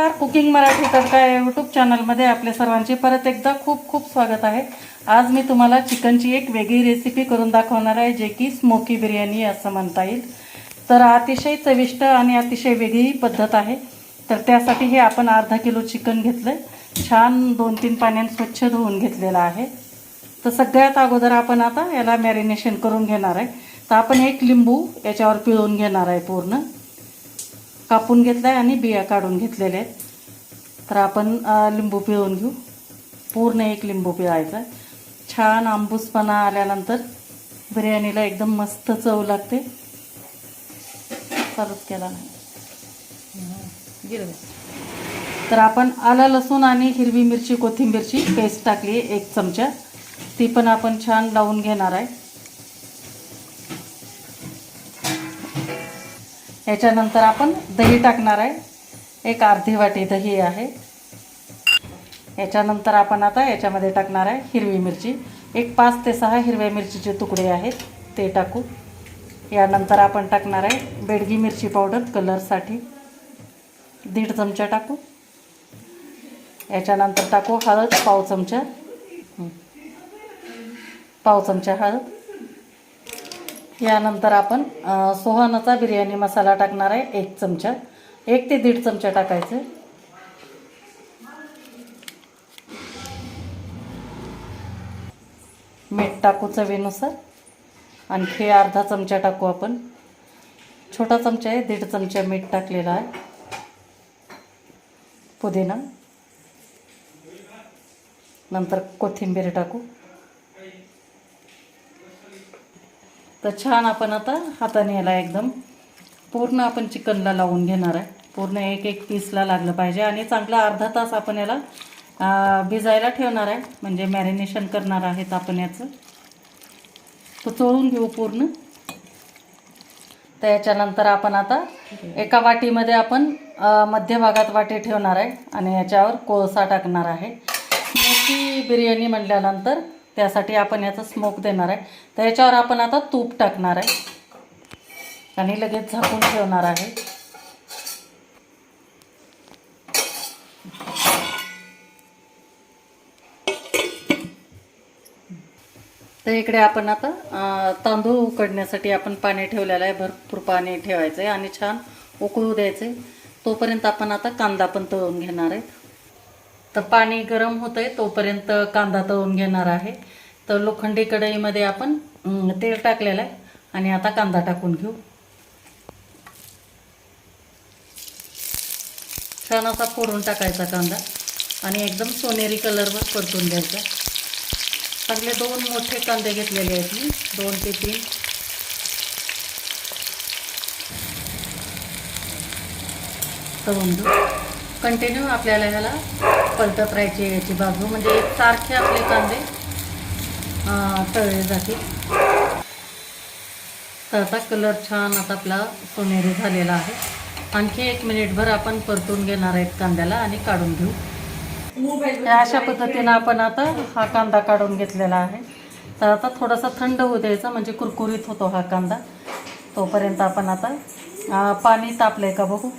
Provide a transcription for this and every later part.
नमस्कार. कुकिंग मराठी तडका या यूट्यूब चॅनलमध्ये आपल्या सर्वांचे परत एकदा खूप खूप स्वागत आहे. आज मी तुम्हाला चिकनची एक वेगळी रेसिपी करून दाखवणार आहे जे की स्मोकी बिर्याणी असं म्हणता येईल. तर अतिशय चविष्ट आणि अतिशय वेगळी पद्धत आहे. तर त्यासाठी हे आपण अर्धा किलो चिकन घेतलं छान दोन तीन पाण्याने स्वच्छ धुवून घेतलेलं आहे. तर सगळ्यात अगोदर आपण आता याला मॅरिनेशन करून घेणार आहे. तर आपण एक लिंबू याच्यावर पिळून घेणार आहे पूर्ण. कापून घेतला आहे आणि बिया काढून घेतलेल्या आहेत. तर आपण लिंबू पिळून घेऊ. पूर्ण एक लिंबू पिळायचा. छान आंबूसपणा आल्यानंतर बिर्याणीला एकदम मस्त चव लागते. चालूच केला नाही. तर आपण आला लसूण आणि हिरवी मिरची कोथिंबीरची पेस्ट टाकली आहे एक चमचा. ती पण आपण छान लावून घेणार आहे. याच्यानंतर आपण दही टाकणार आहे. एक अर्धी वाटी दही आहे. याच्यानंतर आपण आता याच्यामध्ये टाकणार आहे हिरवी मिरची. एक पाच ते सहा हिरव्या मिरचीचे तुकडे आहेत ते टाकू. यानंतर आपण टाकणार आहे बेडगी मिरची पावडर कलरसाठी. दीड चमचा टाकू. याच्यानंतर टाकू हळद पाव चमचा. पाव चमचा हळद. यानंतर आपण अ, सोहानाचा बिर्याणी मसाला टाकणार आहे एक चमचा. एक ते दीड चमचा टाकायचं. मीठ टाकू चवीनुसार. आणखी अर्धा चमचा टाकू आपण. छोटा चमचा आहे दीड चमचा मीठ टाकलेला आहे. पुदिना. नंतर कोथिंबीर टाकू. तर छान आपण आता हाताने याला एकदम पूर्ण आपण चिकनला लावून घेणार आहे. पूर्ण एक एक पीसला लागलं पाहिजे आणि चांगला अर्धा तास आपण याला भिजायला ठेवणार आहे. म्हणजे मॅरिनेशन करणार आहेत आपण याचं. तो चोळून घेऊ पूर्ण. तर याच्यानंतर आपण आता एका वाटीमध्ये आपण मध्यभागात वाटी ठेवणार आहे आणि याच्यावर कोळसा टाकणार आहे. मोठी बिर्याणी म्हटल्यानंतर त्यासाठी आपण याचा स्मोक देणार आहे. तर याच्यावर आपण आता तूप टाकणार आहे. आणि लगेच झाकून ठेवणार आहे. तर इकडे आपण आता तांदूळ उकडण्यासाठी आपण पाणी ठेवलेलं आहे. भरपूर पाणी ठेवायचं आहे आणि छान उकळू द्यायचं आहे तोपर्यंत आपण आता कांदा पण तळून घेणार आहेत. तर पाणी गरम होतंय आहे तोपर्यंत कांदा तळून घेणार आहे. तर लोखंडी कढईमध्ये आपण तेल टाकलेलं आहे आणि आता कांदा टाकून घेऊ. छान असा फोडून टाकायचा कांदा आणि एकदम सोनेरी कलरवर परतून द्यायचा चांगले दोन मोठे कांदे घेतलेले आहेत मी दोन ते तीन. तळून घेऊ. कंटिन्यू आपल्याला ह्याला पलटत राहायची याची बाजू. म्हणजे एकसारखे आपले कांदे तळले जातील. तर आता कलर छान आता आपला सोनेरी झालेला आहे. आणखी एक मिनिटभर आपण परतून घेणार आहेत कांद्याला आणि काढून घेऊ. अशा पद्धतीनं आपण आता हा कांदा काढून घेतलेला आहे. तर आता थोडासा थंड होऊ द्यायचा म्हणजे कुरकुरीत होतो हा कांदा. तोपर्यंत आपण आता पाणी तापलं आहे का बघू?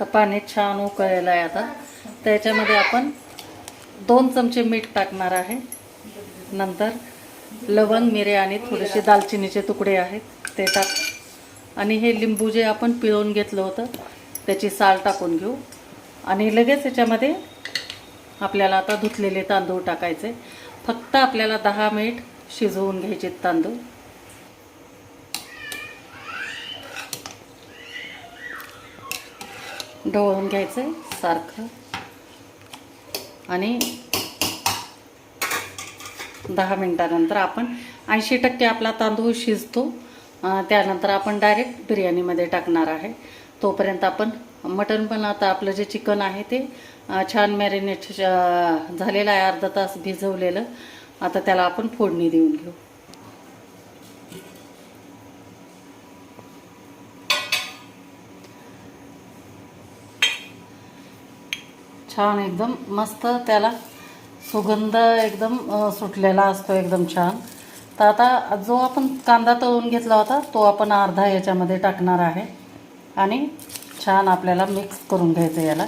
तर पाणी छान उकळलेलं आहे आता. त्याच्यामध्ये आपण दोन चमचे मीठ टाकणार आहे. नंतर लवंग मिरे आणि थोडेसे दालचिनीचे तुकडे आहेत. ते टाक. आणि हे लिंबू जे आपण पिळून घेतलं होतं त्याची साल टाकून घेऊ. आणि लगेच याच्यामध्ये आपल्याला आता धुतलेले तांदूळ टाकायचे. फक्त आपल्याला दहा मिनिट शिजवून घ्यायचे तांदूळ. ढवळून घ्यायचं आहे सारखं. आणि दहा मिनटानंतर आपण ऐंशी टक्के आपला तांदूळ शिजतो. त्यानंतर आपण डायरेक्ट बिर्याणीमध्ये टाकणार आहे. तोपर्यंत आपण मटण पण आता आपलं जे चिकन आहे ते छान मॅरिनेट झालेलं आहे अर्धा तास भिजवलेलं. आता त्याला आपण फोडणी देऊन घेऊ. छान एकदम मस्त त्याला सुगंध एकदम सुटलेला असतो एकदम छान. तर आता जो आपण कांदा तळून घेतला होता तो आपण अर्धा याच्यामध्ये टाकणार आहे. आणि छान आपल्याला मिक्स करून घ्यायचं याला.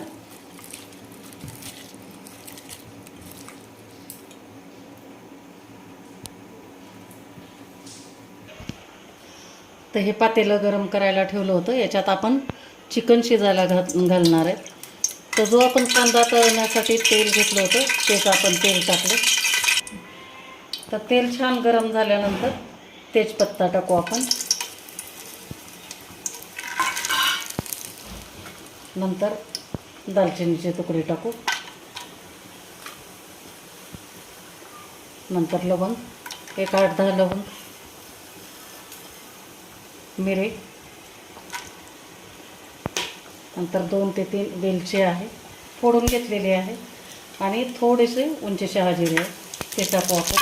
तर हे पातेलं गरम करायला ठेवलं होतं. याच्यात आपण चिकन शिजायला घात घालणार आहे. तर जो आपण कांदा तळण्यासाठी तेल घेतलं होतं तेच आपण तेल टाकलं. तर तेल छान गरम झाल्यानंतर तेजपत्ता टाकू आपण. नंतर दालचिनीचे तुकडे टाकू. नंतर लवंग एक आठ दहा लवंग मिरे नंतर दोन ते तीन वेलचे आहे फोडून घेतलेली आहे. आणि थोडेसे उंची शहाजिरे आहे ते टाकू आपण.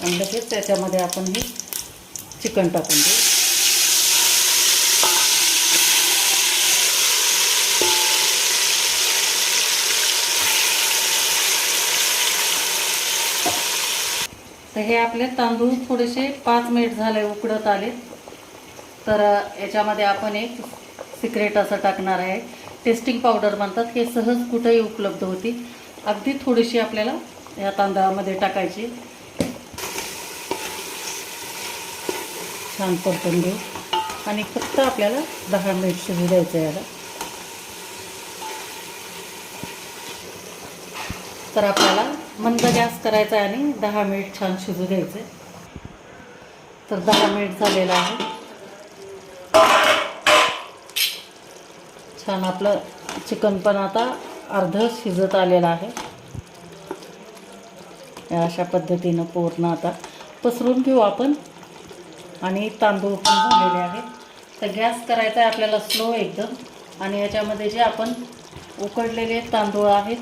आणि लगेच त्याच्यामध्ये आपण हे चिकन टाकून देऊ. हे आपले तांदूळ थोडेसे पाच मिनिट झाले उकडत आले. तर याच्यामध्ये आपण एक सिक्रेट असं टाकणार आहे. टेस्टिंग पावडर म्हणतात हे सहज कुठेही उपलब्ध होती. अगदी थोडीशी आपल्याला या तांदळामध्ये टाकायची. छान परतून घेऊ. आणि फक्त आपल्याला दहा मिनिट शिजू द्यायचं याला. तर आपल्याला मंद गॅस करायचा आहे आणि दहा मिनिट छान शिजू द्यायचं आहे. तर दहा मिनिट झालेलं आहे. छान आपलं चिकन पण आता अर्ध शिजत आलेलं आहे. अशा पद्धतीनं पूर्ण आता पसरून घेऊ आपण. आणि तांदूळ पण झालेले आहेत. तर गॅस करायचा आहे आपल्याला स्लो एकदम. आणि याच्यामध्ये जे आपण उकडलेले तांदूळ आहेत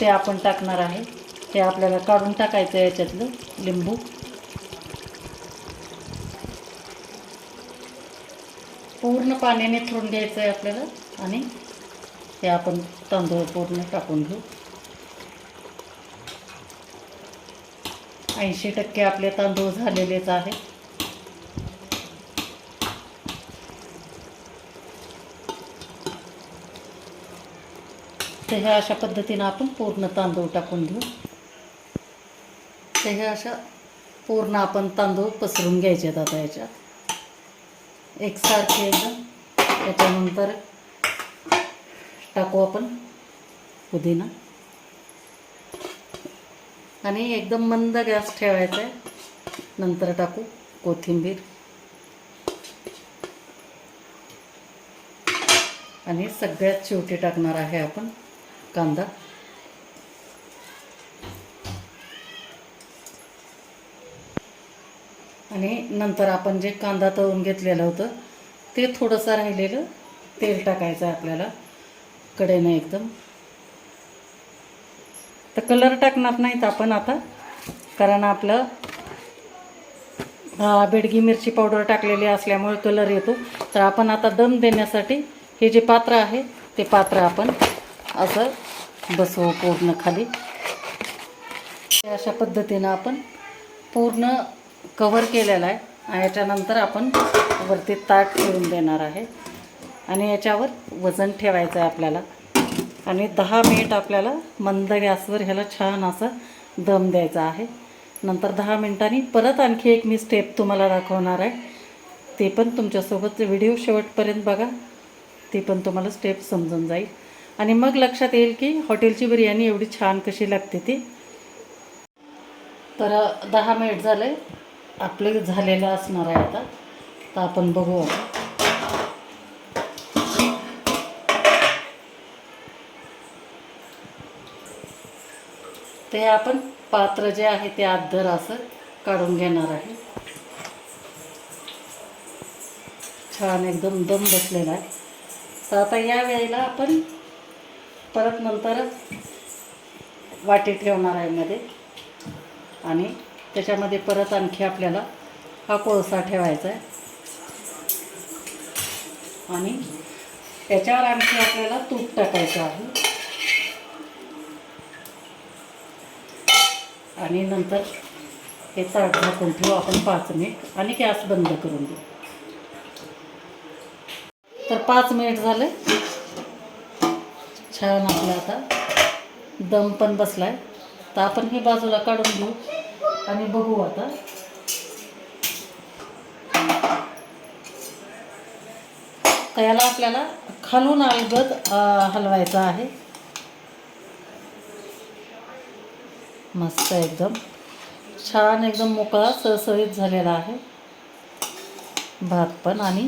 ते आपण टाकणार आहे. ते आपल्याला काढून टाकायचं आहे याच्यातलं लिंबू. पूर्ण पाण्याने थोडून घ्यायचं आहे आपल्याला आणि ते आपण तांदूळ पूर्ण टाकून घेऊ. ऐंशी टक्के आपले तांदूळ झालेलेच आहे. तर ह्या अशा पद्धतीनं आपण पूर्ण तांदूळ टाकून घेऊ. तर हे अशा पूर्ण आपण तांदूळ पसरून घ्यायचे आहेत आता याच्यात. एकसारखे एकदम. त्याच्यानंतर टाकू आपण पुदिना. आणि एकदम मंद गॅस ठेवायचा आहे नंतर टाकू कोथिंबीर. आणि सगळ्यात शेवटी टाकणार आहे आपण कांदा. आणि नंतर आपण जे कांदा तळून घेतलेलं होतं ते थोडंसं राहिलेलं तेल टाकायचं आपल्याला. कडेनं एकदम. तर कलर टाकणार नाहीत आपण आता कारण आपलं बेडगी मिरची पावडर टाकलेली असल्यामुळे कलर येतो. तर आपण आता दम देण्यासाठी हे जे पात्र आहे ते पात्र आपण असं बसवू पूर्ण खाली. अशा पद्धतीनं आपण पूर्ण कव्हर केलेला आहे आणि याच्यानंतर आपण वरती ताट ठेवून देणार आहे. आणि याच्यावर वजन ठेवायचं आहे आपल्याला. आणि दहा मिनिट आपल्याला मंद गॅसवर ह्याला छान असं दम द्यायचा आहे. नंतर दहा मिनिटांनी परत आणखी एक मी स्टेप तुम्हाला दाखवणार आहे. ते पण तुमच्यासोबत व्हिडिओ शेवटपर्यंत बघा. ते पण तुम्हाला स्टेप समजून जाईल. आणि मग लक्षात येईल की हॉटेलची बिर्याणी एवढी छान कशी लागते ती. तर दहा मिनिट झाले. आपले झालेलं असणार आहे आता. तर आपण बघू आता. ते आपण पात्र जे आहे ते आदर असं काढून घेणार आहे. छान एकदम दम बसलेला आहे. तर आता या वेळेला आपण परत नंतर वाटी ठेवणार आहे मध्ये. आणि त्याच्यामध्ये परत आणखी आपल्याला हा कोळसा ठेवायचा आहे. आणि त्याच्यावर आणखी आपल्याला तूप टाकायचं आहे. आणि नंतर हे ताट झाकून ठेवू आपण पाच मिनिट आणि गॅस बंद करून देऊ. तर पाच मिनिट झाले. छान आपलं आता दम पण बसलाय. तर आपण हे बाजूला काढून घेऊ. आणि बघू आता. तर याला आपल्याला खालून अलगद हलवायचा हलवायचं आहे. मस्त एकदम. छान एकदम मोकळा सळसळीत झालेला आहे. भात पण आणि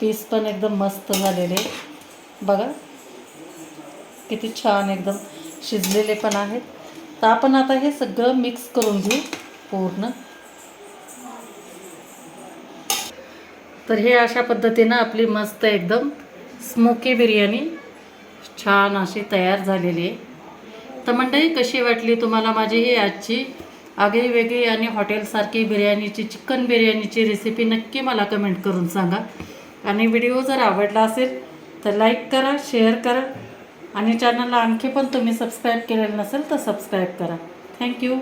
पीस पण एकदम मस्त झालेले. बघा किती छान एकदम शिजलेले पण आहेत. तर आपण आता हे सगळं मिक्स करून घेऊ पूर्ण. तर हे अशा पद्धतीनं आपली मस्त एकदम स्मोकी बिर्याणी छान अशी तयार झालेली आहे. तर मंडळी कशी वाटली तुम्हाला माझी ही आजची आगळी वेगळी आणि हॉटेलसारखी बिर्याणीची चिकन बिर्याणीची रेसिपी नक्की मला कमेंट करून सांगा. आणि व्हिडिओ जर आवडला असेल तर लाईक करा शेअर करा. आणि चॅनलला आणखी पण तुम्ही सबस्क्राईब केलेलं नसेल तर सबस्क्राईब करा. थँक्यू